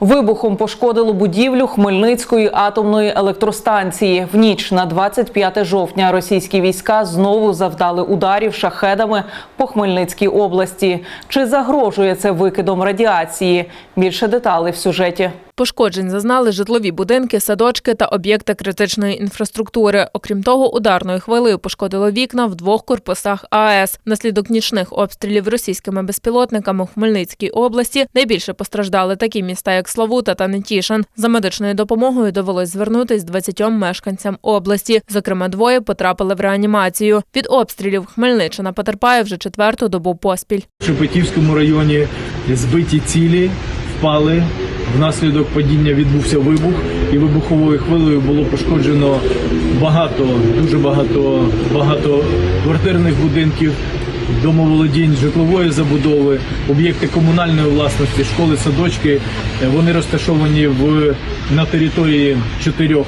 Вибухом пошкодило будівлю Хмельницької атомної електростанції. В ніч на 25 жовтня російські війська знову завдали ударів шахедами по Хмельницькій області. Чи загрожує це викидом радіації? Більше деталей в сюжеті. Пошкоджень зазнали житлові будинки, садочки та об'єкти критичної інфраструктури. Окрім того, ударною хвилею пошкодило вікна в двох корпусах АЕС. Внаслідок нічних обстрілів російськими безпілотниками у Хмельницькій області найбільше постраждали такі міста, як Славута та Нетішин. За медичною допомогою довелось звернутись 20 мешканцям області. Зокрема, двоє потрапили в реанімацію. Від обстрілів Хмельниччина потерпає вже четверту добу поспіль. В Шепетівському районі збиті цілі впали. Внаслідок падіння відбувся вибух, і вибуховою хвилею було пошкоджено багато, дуже багато, багато квартирних будинків, домоволодінь, житлової забудови, об'єкти комунальної власності, школи, садочки. Е, Вони розташовані в на території чотирьох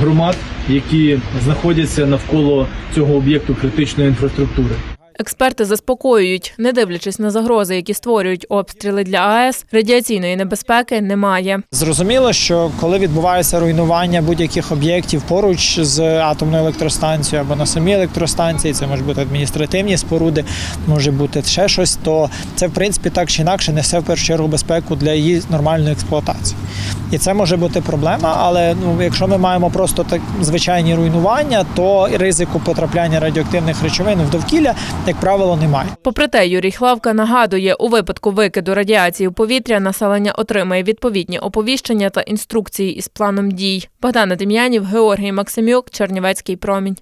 громад, які знаходяться навколо цього об'єкту критичної інфраструктури. Експерти заспокоюють, не дивлячись на загрози, які створюють обстріли для АЕС, радіаційної небезпеки немає. Зрозуміло, що коли відбувається руйнування будь-яких об'єктів поруч з атомною електростанцією або на самій електростанції, це можуть бути адміністративні споруди, може бути ще щось, то це в принципі так чи інакше несе в першу чергу безпеку для її нормальної експлуатації. І це може бути проблема, але ну, якщо ми маємо просто так звичайні руйнування, то ризику потрапляння радіоактивних речовин в довкілля, як правило, немає. Попри те, Юрій Хлавка нагадує, у випадку викиду радіації у повітря населення отримає відповідні оповіщення та інструкції із планом дій. Богдана Дем'янів, Георгій Максимюк, Чернівецький промінь.